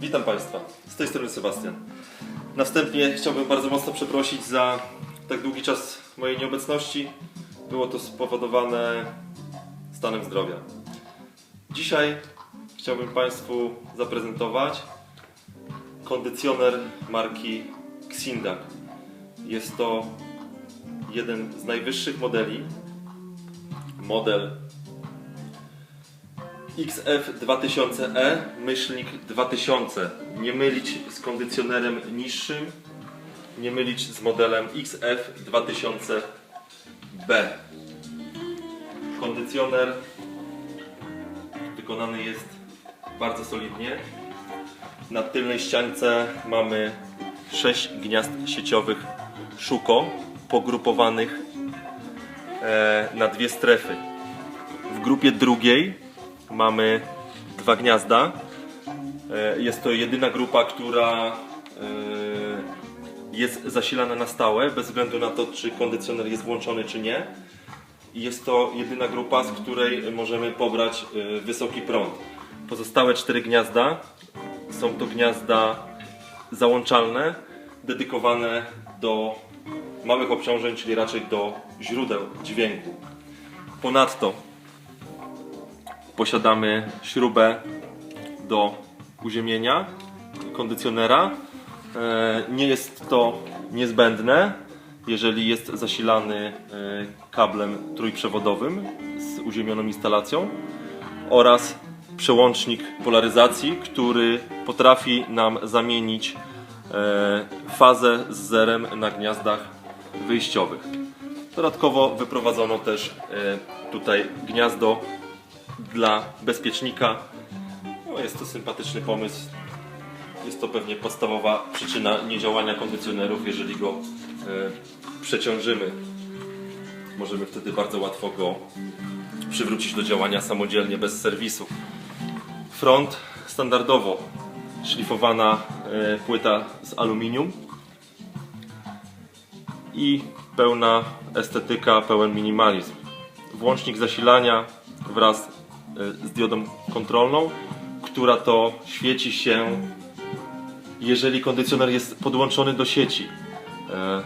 Witam Państwa, z tej strony Sebastian. Następnie chciałbym bardzo mocno przeprosić za tak długi czas mojej nieobecności. Było to spowodowane stanem zdrowia. Dzisiaj chciałbym Państwu zaprezentować kondycjoner marki Xindak. Jest to jeden z najwyższych modeli. Model XF2000E myślnik 2000. Nie mylić z kondycjonerem niższym, nie mylić z modelem XF2000B. Kondycjoner wykonany jest bardzo solidnie. Na tylnej ściance mamy 6 gniazd sieciowych Szuko pogrupowanych e, na dwie strefy. W grupie drugiej mamy dwa gniazda. E, Jest to jedyna grupa, która e, jest zasilana na stałe, bez względu na to, czy kondycjoner jest włączony, czy nie. Jest to jedyna grupa, z której możemy pobrać e, wysoki prąd. Pozostałe cztery gniazda są to gniazda załączalne, dedykowane do małych obciążeń, czyli raczej do źródeł dźwięku. Ponadto posiadamy śrubę do uziemienia kondycjonera. E, Nie jest to niezbędne, jeżeli jest zasilany e, kablem trójprzewodowym z uziemioną instalacją oraz przełącznik polaryzacji, który potrafi nam zamienić e, fazę z zerem na gniazdach wyjściowych. Dodatkowo wyprowadzono też tutaj gniazdo dla bezpiecznika. No, jest to sympatyczny pomysł. Jest to pewnie podstawowa przyczyna niedziałania kondycjonerów, jeżeli go e, przeciążymy. Możemy wtedy bardzo łatwo go przywrócić do działania samodzielnie, bez serwisu. Front standardowo szlifowana e, płyta z aluminium i pełna estetyka, pełen minimalizm. Włącznik zasilania wraz z diodą kontrolną, która to świeci się, jeżeli kondycjoner jest podłączony do sieci. E,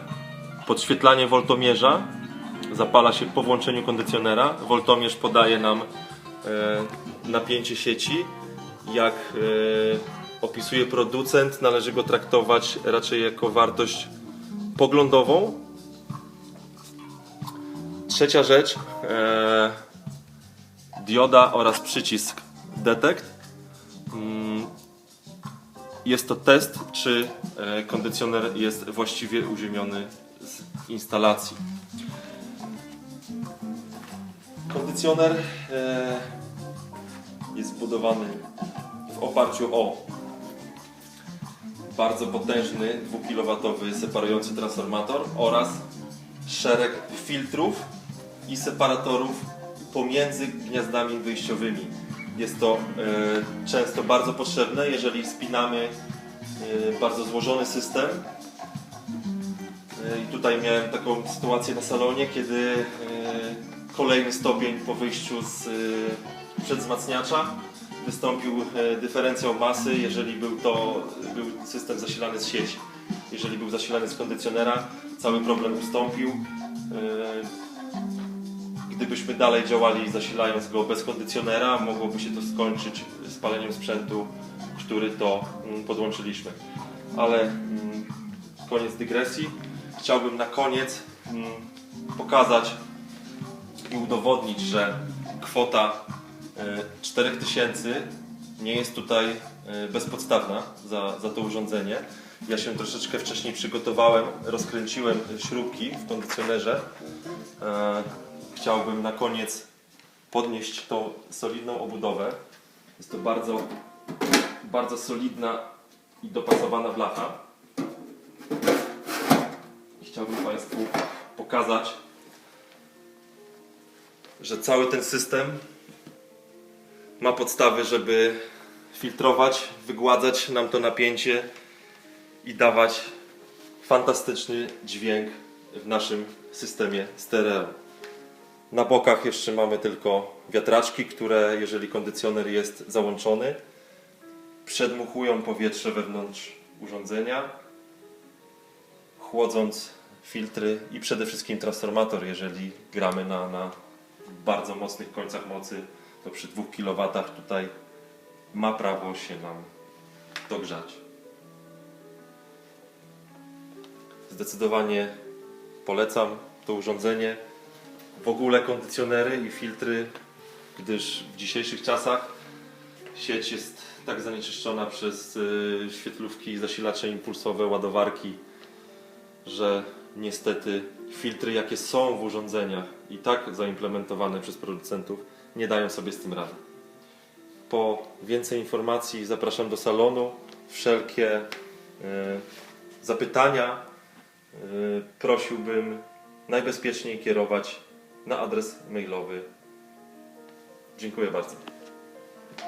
Podświetlanie woltomierza zapala się po włączeniu kondycjonera. Woltomierz podaje nam e, napięcie sieci. Jak e, opisuje producent, należy go traktować raczej jako wartość poglądową. Trzecia rzecz, e, dioda oraz przycisk detect. Mm, Jest to test, czy e, kondycjoner jest właściwie uziemiony z instalacji. Kondycjoner e, jest zbudowany w oparciu o bardzo potężny 2 kW separujący transformator oraz szereg filtrów i separatorów pomiędzy gniazdami wyjściowymi. Jest to e, często bardzo potrzebne, jeżeli spinamy e, bardzo złożony system. E, I tutaj miałem taką sytuację na salonie, kiedy e, kolejny stopień po wyjściu z e, przedwzmacniacza wystąpił e, dyferencjał masy, jeżeli był to był system zasilany z sieci. Jeżeli był zasilany z kondycjonera, cały problem ustąpił. E, Gdybyśmy dalej działali zasilając go bez kondycjonera, mogłoby się to skończyć spaleniem sprzętu, który to mm, podłączyliśmy. Ale mm, koniec dygresji. Chciałbym na koniec mm, pokazać i udowodnić, że kwota e, 4000 nie jest tutaj e, bezpodstawna za, za to urządzenie. Ja się troszeczkę wcześniej przygotowałem, rozkręciłem śrubki w kondycjonerze. Chciałbym na koniec podnieść tą solidną obudowę. Jest to bardzo, bardzo solidna i dopasowana blacha. Chciałbym Państwu pokazać, że cały ten system ma podstawy, żeby filtrować, wygładzać nam to napięcie i dawać fantastyczny dźwięk w naszym systemie stereo. Na bokach jeszcze mamy tylko wiatraczki, które jeżeli kondycjoner jest załączony, przedmuchują powietrze wewnątrz urządzenia, chłodząc filtry i przede wszystkim transformator, jeżeli gramy na, na bardzo mocnych końcach mocy, to przy 2 kW tutaj ma prawo się nam dogrzać. Zdecydowanie polecam to urządzenie. W ogóle kondycjonery i filtry, gdyż w dzisiejszych czasach sieć jest tak zanieczyszczona przez y, świetlówki, zasilacze impulsowe, ładowarki, że niestety filtry, jakie są w urządzeniach i tak zaimplementowane przez producentów, nie dają sobie z tym rady. Po więcej informacji zapraszam do salonu. Wszelkie y, zapytania y, prosiłbym najbezpieczniej kierować na adres mailowy. Dziękuję bardzo.